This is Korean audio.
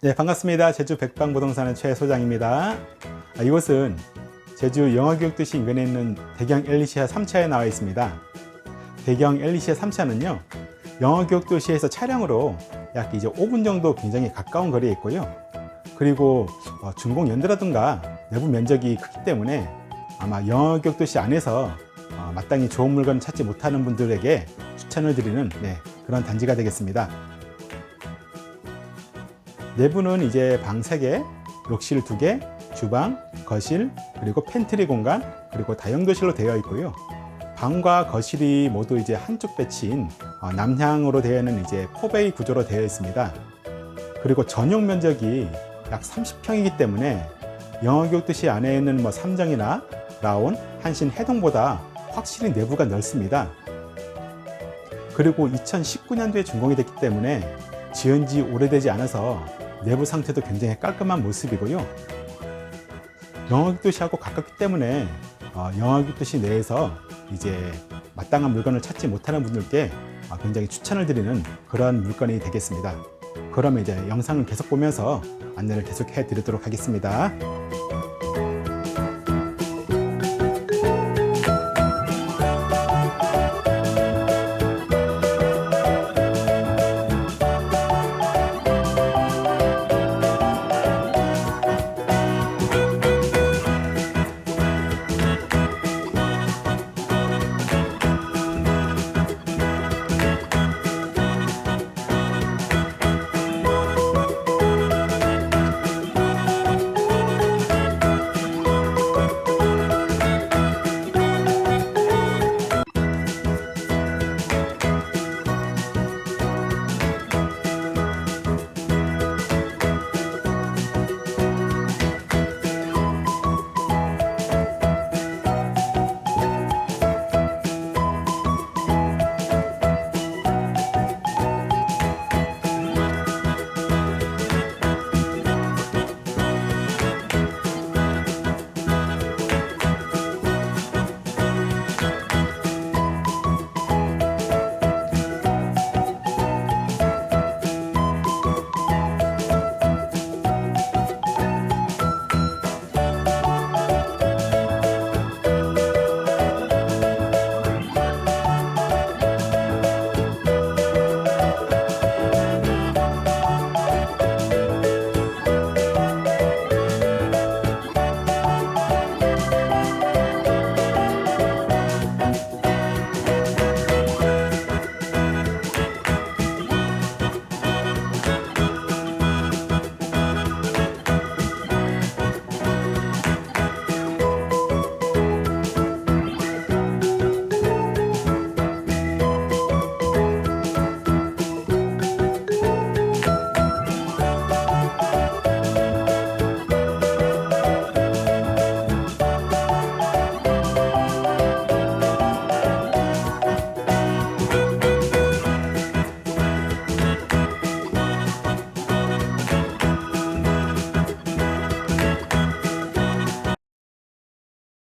네, 반갑습니다. 제주 백방부동산의 최 소장입니다. 아, 이곳은 제주 영어교육도시 인근에 있는 대경 엘리시아 3차에 나와 있습니다. 대경 엘리시아 3차는요, 영어교육도시에서 차량으로 약 이제 5분 정도 굉장히 가까운 거리에 있고요. 그리고 어, 준공 연도라든가 내부 면적이 크기 때문에 아마 영어교육도시 안에서 어, 마땅히 좋은 물건 찾지 못하는 분들에게 추천을 드리는 네, 그런 단지가 되겠습니다. 내부는 이제 방 3개, 욕실 2개, 주방, 거실, 그리고 팬트리 공간, 그리고 다용도실로 되어 있고요. 방과 거실이 모두 이제 한쪽 배치인 어, 남향으로 되어 있는 이제 포베이 구조로 되어 있습니다. 그리고 전용 면적이 약 30평이기 때문에 영어교육 도시 안에 있는 뭐 삼정이나 라온, 한신, 해동보다 확실히 내부가 넓습니다. 그리고 2019년도에 준공이 됐기 때문에 지은 지 오래되지 않아서 내부 상태도 굉장히 깔끔한 모습이고요. 영어교도시하고 가깝기 때문에 어, 영어교도시 내에서 이제 마땅한 물건을 찾지 못하는 분들께 어, 굉장히 추천을 드리는 그런 물건이 되겠습니다. 그러면 이제 영상을 계속 보면서 안내를 계속 해 드리도록 하겠습니다.